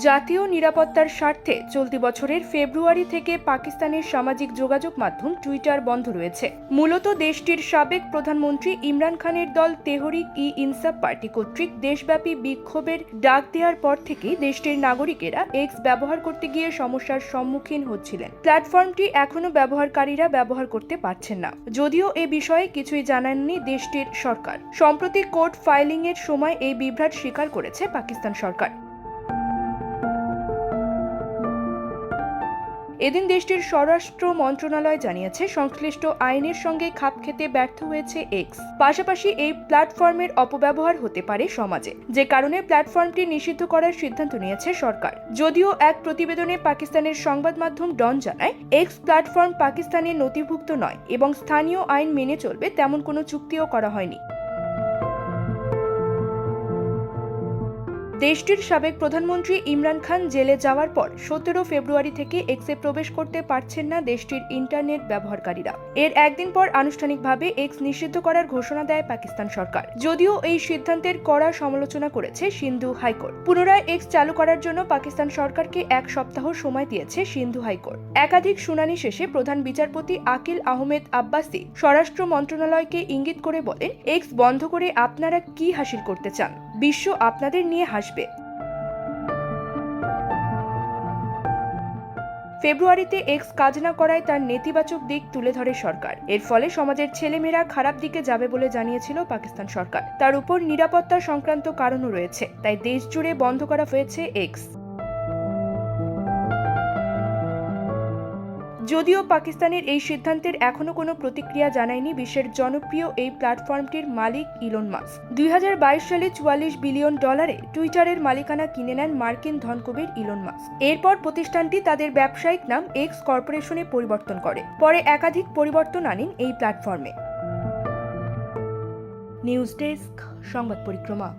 জাতীয় নিরাপত্তার স্বার্থে চলতি বছরের ফেব্রুয়ারি থেকে পাকিস্তানের সামাজিক যোগাযোগ মাধ্যম টুইটার বন্ধ রয়েছে। মূলত দেশটির সাবেক প্রধানমন্ত্রী ইমরান খানের দল তেহরিক ই ইনসাফ পার্টি কর্তৃক দেশব্যাপী বিক্ষোভের ডাক দেওয়ার পর থেকেই দেশটির নাগরিকেরা এক্স ব্যবহার করতে গিয়ে সমস্যার সম্মুখীন হচ্ছিলেন। প্ল্যাটফর্মটি এখনও ব্যবহারকারীরা ব্যবহার করতে পারছেন না। যদিও এ বিষয়ে কিছুই জানাননি দেশটির সরকার। সম্প্রতি কোর্ট ফাইলিংয়ের সময় এই বিভ্রাট স্বীকার করেছে পাকিস্তান সরকার। এদিন দেশটির স্বরাষ্ট্র মন্ত্রণালয় জানিয়েছে, সংশ্লিষ্ট আইনের সঙ্গে খাপ খেতে ব্যর্থ হয়েছে এক্স পাশাপাশি এই প্ল্যাটফর্মের অপব্যবহার হতে পারে সমাজে, যে কারণে প্ল্যাটফর্মটি নিষিদ্ধ করার সিদ্ধান্ত নিয়েছে সরকার। যদিও এক প্রতিবেদনে পাকিস্তানের সংবাদ মাধ্যম ডন জানায় এক্স প্ল্যাটফর্ম পাকিস্তানের নথিভুক্ত নয় এবং স্থানীয় আইন মেনে চলবে তেমন কোনো চুক্তিও করা হয়নি। দেশটির সাবেক প্রধানমন্ত্রী ইমরান খান জেলে যাওয়ার পর সতেরো ফেব্রুয়ারি থেকে এক্সে প্রবেশ করতে পারছেন না দেশটির ইন্টারনেট ব্যবহারকারীরা। এর একদিন পর আনুষ্ঠানিকভাবে এক্স নিষিদ্ধ করার ঘোষণা দেয় পাকিস্তান সরকার। যদিও এই সিদ্ধান্তের কড়া সমালোচনা করেছে সিন্ধু হাইকোর্ট। পুনরায় এক্স চালু করার জন্য পাকিস্তান সরকারকে এক সপ্তাহ সময় দিয়েছে সিন্ধু হাইকোর্ট। একাধিক শুনানি শেষে প্রধান বিচারপতি আকিল আহমেদ আব্বাসি স্বরাষ্ট্র মন্ত্রণালয়কে ইঙ্গিত করে বলেন, এক্স বন্ধ করে আপনারা কি হাসিল করতে চান? বিশ্ব আপনাদের নিয়ে হাসবে। ফেব্রুয়ারিতে এক্স কাজ না করায় তার নেতিবাচক দিক তুলে ধরে সরকার। এর ফলে সমাজের ছেলেমেয়েরা খারাপ দিকে যাবে বলে জানিয়েছিল পাকিস্তান সরকার। তার উপর নিরাপত্তা সংক্রান্ত কারণও রয়েছে, তাই দেশ জুড়ে বন্ধ করা হয়েছে এক্স। যদিও পাকিস্তানের এই সিদ্ধান্তের এখনও কোনো প্রতিক্রিয়া জানায়নি বিশ্বের জনপ্রিয় এই প্ল্যাটফর্মটির মালিক ইলন মাস্ক। দুই সালে চুয়াল্লিশ বিলিয়ন ডলারে টুইটারের মালিকানা কিনে নেন মার্কিন ধনকবির ইলন মাস্ক। এরপর প্রতিষ্ঠানটি তাদের ব্যবসায়িক নাম এক্স কর্পোরেশনে পরিবর্তন করে। পরে একাধিক পরিবর্তন আনেন এই প্ল্যাটফর্মে। নিউজ ডেস্ক, সংবাদ পরিক্রমা।